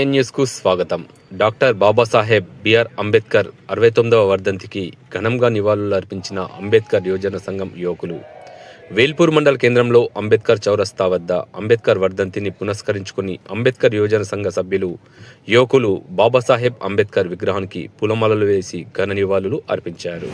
ఎన్ న్యూస్కు స్వాగతం. Doctor Babasaheb BR Ambedkar అరవై తొమ్మిదవ వర్ధంతికి ఘనంగా నివాళులు అర్పించిన అంబేద్కర్ యువజన సంఘం యువకులు. వేల్పూర్ మండల కేంద్రంలో అంబేద్కర్ చౌరస్తా వద్ద అంబేద్కర్ వర్ధంతిని పునస్కరించుకుని అంబేద్కర్ యువజన సంఘ సభ్యులు యువకులు బాబాసాహెబ్ అంబేద్కర్ విగ్రహానికి పులమాలలు వేసి ఘన నివాళులు అర్పించారు.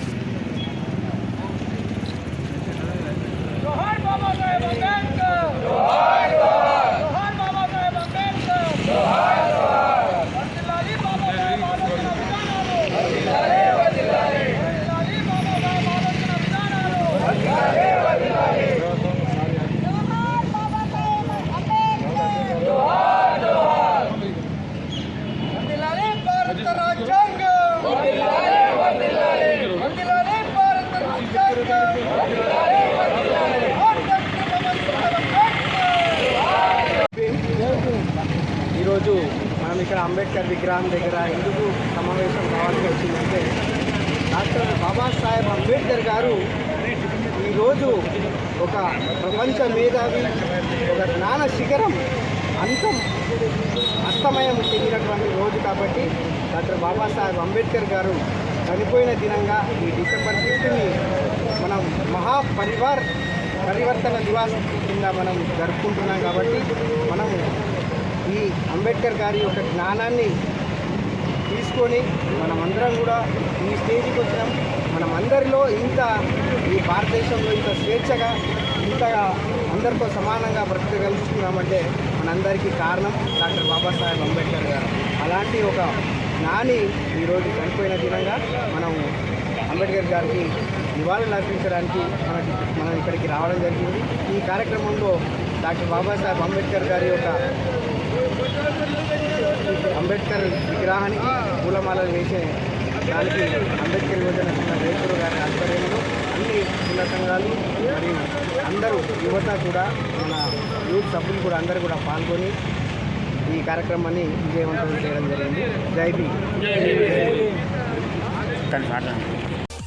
ఈరోజు మనం ఇక్కడ అంబేద్కర్ విగ్రహం దగ్గర ఎందుకు సమావేశం కావాల్సి వచ్చిందంటే డాక్టర్ బాబాసాహెబ్ అంబేద్కర్ గారు ఈరోజు ఒక ప్రపంచ మేధావి ఒక జ్ఞాన శిఖరం అంతం అస్తమయం చెందినటువంటి రోజు కాబట్టి డాక్టర్ బాబాసాహెబ్ అంబేద్కర్ గారు చనిపోయిన దినంగా ఈ డిసెంబర్ ఫిఫ్త్ని మనం మహాపరివార్ పరివర్తన దివాస్ కింద మనం జరుపుకుంటున్నాం కాబట్టి మనం ఈ అంబేద్కర్ గారి యొక్క జ్ఞానాన్ని తీసుకొని మనమందరం కూడా ఈ స్టేజ్కి వచ్చినాం. మనం అందరిలో ఇంత ఈ భారతదేశంలో ఇంత స్వేచ్ఛగా ఇంతగా అందరితో సమానంగా బ్రతకగలుగుతున్నామంటే మనందరికీ కారణం డాక్టర్ బాబాసాహెబ్ అంబేద్కర్ గారు. అలాంటి ఒక జ్ఞాని ఈరోజు చనిపోయిన దినంగా మనం అంబేద్కర్ గారికి నివాళులు అర్పించడానికి మన మనం ఇక్కడికి రావడం జరిగింది. ఈ కార్యక్రమంలో డాక్టర్ బాబాసాహెబ్ అంబేద్కర్ గారి యొక్క అంబేద్కర్ విగ్రహానికి పూలమాలలు వేసే దానికి అంబేద్కర్ యువజన సంఘ రైతులు గారి ఆధ్వర్యంలో అన్ని చిన్న సంఘాలు మరియు అందరూ యువత కూడా మన యూత్ సభ్యులు కూడా అందరూ కూడా పాల్గొని ఈ కార్యక్రమాన్ని విజయవంతం చేయడం జరిగింది. జై భీమ్.